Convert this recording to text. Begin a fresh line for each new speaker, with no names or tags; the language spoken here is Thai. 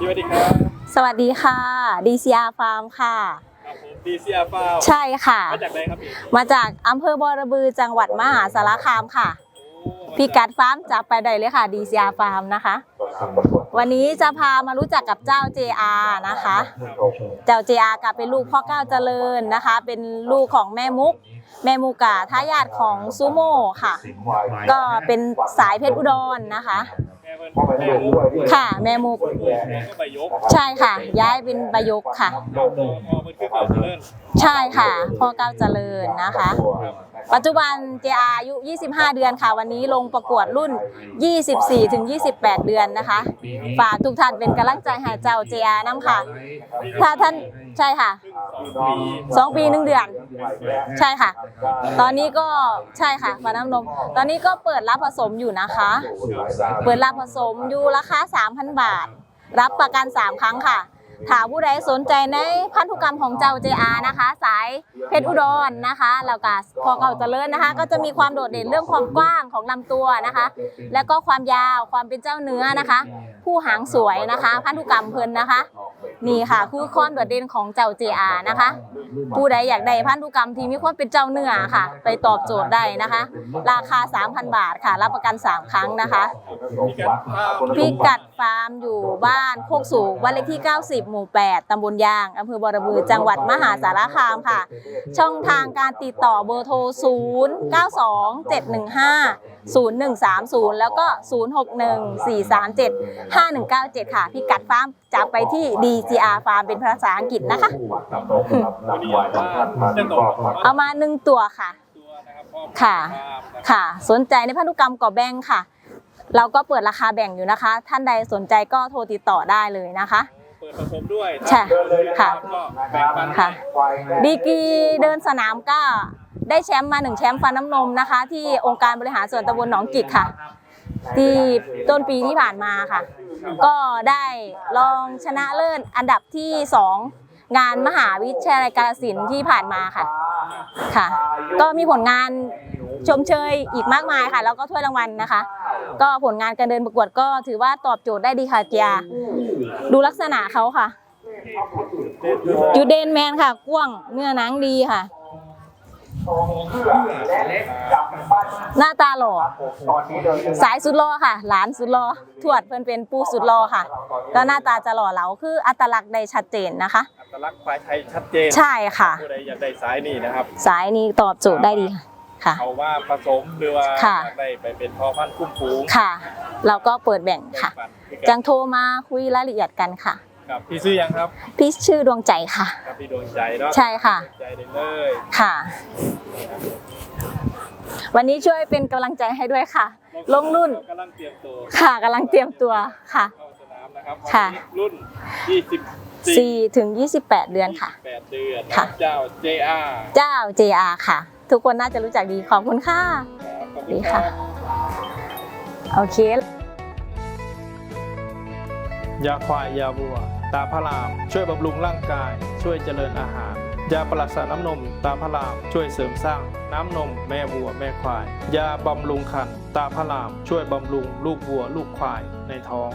สวัสดีครับ
สวัสดีค่ะ DCR Farm ค่ะ
ครับผมดีซีอาฟาว
ใช่ค่ะ
มาจากไหนครับพี่
มาจากอำเภอบอระบือจังหวัดมหาสารคามค่ะ
โอ้
พี่กัดฟาร์มจับไปได้เลยค่ะ DCR Farm นะคะ วันนี้จะพามารู้จักกับเจ้า JR นะคะ เจ้า JR กับเป็นลูกพ่อก้าวเจริญนะคะ เป็นลูกของแม่มุก แม่มุกอะทายาทของซูโม่ค่ะ ก็เป็นสายเพชรอุดรนะคะ
แม่เพิ่นแม่มุก
ค่ะ แม่มุก
แม่ก็ไปยก
ใช่ค่ะ ย้ายเป็นบายกค่ะ
พ่อพ่อเพิ่นคือเก่าเจริญ
ใช่ค่ะพ่อก้าวเจริญนะคะ
ครับ
ปัจจุบัน JR อายุ 25 เดือนค่ะ วันนี้ลงประกวดรุ่น 24 ถึง 28 เดือนนะคะ ฝากทุกท่านเป็นกำลังใจให้เจ้า JR น้ำค่ะ ถ้าท่านใช่ค่ะ
สองปี
2ปี1เดือน ใช่ค่ะ ตอนนี้ก็ใช่ค่ะฟันน้ำนม ตอนนี้ก็เปิดรับผสมอยู่นะคะ เปิดรับผสมอยู่ราคา 3,000 บาท รับประกัน 3 ครั้งค่ะ ถ้าผู้ใดสนใจในพันธุกรรมของเจ้า JR นะคะ สายเพชรอุดรนะคะแล้วก็พอเก่าเจริญนะคะ ก็จะมีความโดดเด่นเรื่องความกว้างของลำตัวนะคะ แล้วก็ความยาวความเป็นเจ้าเนื้อนะคะ ผู้หางสวยนะคะ พันธุกรรมเพลินนะคะ นี่ค่ะ คือความโดดเด่นของเจ้า JR นะคะ ผู้ใดอยากได้พันธุกรรมที่มีความเป็นเจ้าเนื้อค่ะ ไปตอบโจทย์ได้นะคะ ราคา 3,000 บาทค่ะ รับประกัน 3 ครั้งนะคะ
พี่กัดข้าว
พิกัดฟาร์มอยู่บ้านโคกสูงบ้านเลขที่ 90 หมู่ 8 ตำบลยางอำเภอบอระบือจังหวัดมหาสารคามค่ะ ช่องทางการติดต่อเบอร์โทร 0 9 2 7 1 5 0 1 3 0 แล้วก็ 0 6 1 4 3 7 5 1 9 7 ค่ะ พิกัดฟาร์มจากไปที่ DGR ฟาร์มเป็นภาษาอังกฤษนะคะ
วันนี้ว่าจะตก
เอามา1ตัวค่ะ
ตัวนะครับพ่อ
ค่ะ
ภาพนะครับ
ค่ะ สนใจในพันธุกรรมก่อแบ่งค่ะ เราก็เปิดราคาแบ่งอยู่นะคะ ท่านใดสนใจก็โทรติดต่อได้เลยนะคะ
เปิดผสมด้วย
ใช่ค่ะ
ก็แบ่งปัน
ค่ะ ดีกรีเดินสนามก็ ได้แชมป์มาหนึ่งแชมป์ฟันน้ำนมนะคะ ที่องค์การบริหารส่วนตำบลหนองกิกค่ะ ที่ต้นปีที่ผ่านมาค่ะ ก็ได้รองชนะเลิศอันดับที่สองงานมหาวิทยาลัยกาฬสินที่ผ่านมาค่ะค่ะ ก็มีผลงานชมเชยอีกมากมายค่ะ แล้วก็ถ้วยรางวัลนะคะ ก็ผลงานการเดินประกวดก็ถือว่าตอบโจทย์ได้ดีค่ะเกียดูลักษณะเขาค่ะจูเดนแมนค่ะ กว้างเนื้อหนังดีค่ะ หน้าตาหล่อสายสุดหล่อค่ะ หลานสุดหล่อทวดเพิ่นเป็นปู่สุดหล่อค่ะ ก็หน้าตาจะหล่อเหลาคืออัตลักษณ์ได้ชัดเจนนะคะ
อัตลักษณ์ควายไทยชัดเจน
ใช่ค่ะ
ผู้ใดอยากได้สายนี่นะครับ
สายนี้ตอบโจทย์ได้ดีค่ะ
เอาว่าผสมหรือว่า
ค่ะ
อยากได้ไปเป็นพ่อพันธุ์คุ้มฟูง
ค่ะ เราก็เปิดแบ่งค่ะ
แบ่งปันพี่กั
จั
ด
งโทรมาคุยรายละเอียดกันค่ะ
ครับพี่ซื้อยังครับ
พี่ชื่อดวงใจค่ะ
ครับพี่ดวงใจเนาะ
ใช่ค่ะ
ใจได้เลย
ค่ะ วันนี้ช่วยเป็นกำลังใจให้ด้วยค่ะ ลงรุ่น
กำลังเตรียมตัว
ค่ะกำลังเตรียมตัวค่ะ
เข้าสนามนะครับ
ค่ะ
รุ่น24
4ถึง 28 เดือนค่ะ
8เดือน
ค่ะ
เจ้า JR
เจ้า JR ค่ะ ทุกคนน่าจะรู้จักดีขอบคุณค่ะ
ขอบ
ดี
ณ
ค่ะโอเค
ยาควายยาวัว ตาพระราม ช่วยบำรุงร่างกาย ช่วยเจริญอาหาร ยาปรัสสาน้ำนมตาพระรามช่วยเสริมสร้างน้ำนมแม่วัวแม่ควาย ยาบำรุงคันตาพระรามช่วยบำรุงลูกวัวลูกควายในท้อง